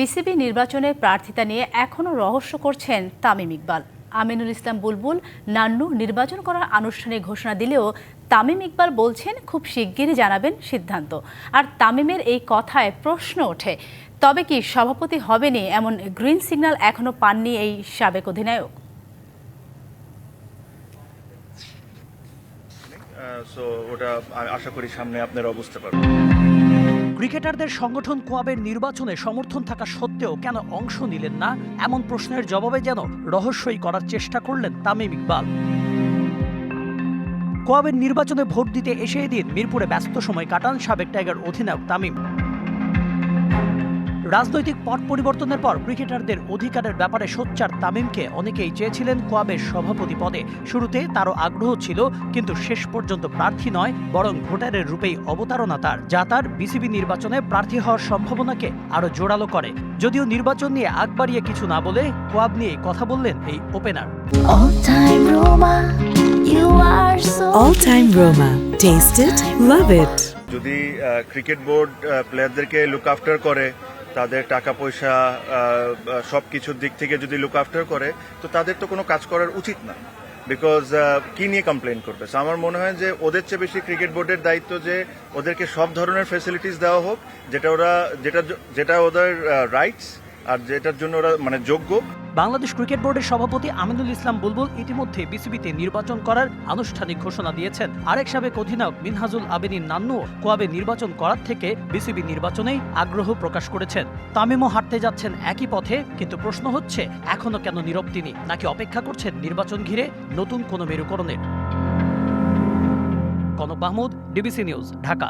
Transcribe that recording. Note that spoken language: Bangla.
বিসিবি নির্বাচনে প্রার্থিতা নিয়ে এখনও রহস্য করছেন তামিম ইকবাল। আমিনুল ইসলাম বুলবুল, নান্নু নির্বাচন করার আনুষ্ঠানিক ঘোষণা দিলেও তামিম ইকবাল বলছেন, খুব শিগগিরই জানাবেন সিদ্ধান্ত। আর তামিমের এই কথায় প্রশ্ন ওঠে, তবে কি সভাপতি হবেনি এমন গ্রিন সিগন্যাল এখনও পাননি এই সাবেক অধিনায়ক? সো ওটা আশা করি সামনে আপনারা বুঝতে পারবেন। ক্রিকেটারদের সংগঠন কোয়াবের নির্বাচনে সমর্থন থাকা সত্ত্বেও কেন অংশ নিলেন না? এমন প্রশ্নের জবাবে যেন রহস্যই করার চেষ্টা করলেন তামিম ইকবাল। কোয়াবের নির্বাচনে ভোট দিতে এসে এদিন মিরপুরে ব্যস্ত সময় কাটান সাবেক টাইগার অধিনায়ক তামিম। রাজনৈতিক পট পরিবর্তনের পর ক্রিকেটারদের অধিকারের ব্যাপারে সোচ্চার তামিমকে অনেকেই চেয়েছিলেন কোয়াবের সভাপতি পদে শুরুতে তারও আগ্রহ ছিল কিন্তু শেষ পর্যন্ত প্রার্থী নয় বরং ভোটারের রূপেই অবতারণা তার যা তার বিসিবি নির্বাচনে প্রার্থী হওয়ার সম্ভাবনাকে আরও জোরালো করে যদিও নির্বাচন নিয়ে আগ বাড়িয়ে কিছু না বলে কোয়াব নিয়ে কথা বললেন এই opener All time Roma, you are so All time Roma. Taste it, love it. যদি ক্রিকেট বোর্ড প্লেয়ারদেরকে লুক আফটার করে তাদের টাকা পয়সা সব কিছুর দিক থেকে যদি লুক আফটার করে, তো তাদের তো কোনো কাজ করার উচিত না। বিকজ কি নিয়ে কমপ্লেন করবে? আমার মনে হয় যে ওদের চেয়ে বেশি ক্রিকেট বোর্ডের দায়িত্ব যে ওদেরকে সব ধরনের ফেসিলিটিস দেওয়া হোক, যেটা ওরা, যেটা যেটা ওদের রাইটস আর যেটার জন্য ওরা মানে যোগ্য। বাংলাদেশ ক্রিকেট বোর্ডের সভাপতি আমিনুল ইসলাম বুলবুল ইতিমধ্যে বিসিবিতে নির্বাচন করার আনুষ্ঠানিক ঘোষণা দিয়েছেন। আরেক সাবেক অধিনায়ক মিনহাজুল আবেদিন নান্নু কোয়াবে নির্বাচন করার থেকে বিসিবি নির্বাচনেই আগ্রহ প্রকাশ করেছেন। তামিমও হাঁটতে যাচ্ছেন একই পথে, কিন্তু প্রশ্ন হচ্ছে, এখনও কেন নীরব তিনি? নাকি অপেক্ষা করছেন নির্বাচন ঘিরে নতুন কোনো মেরুকরণের? Kanak Mahmud, DBC news, Dhaka.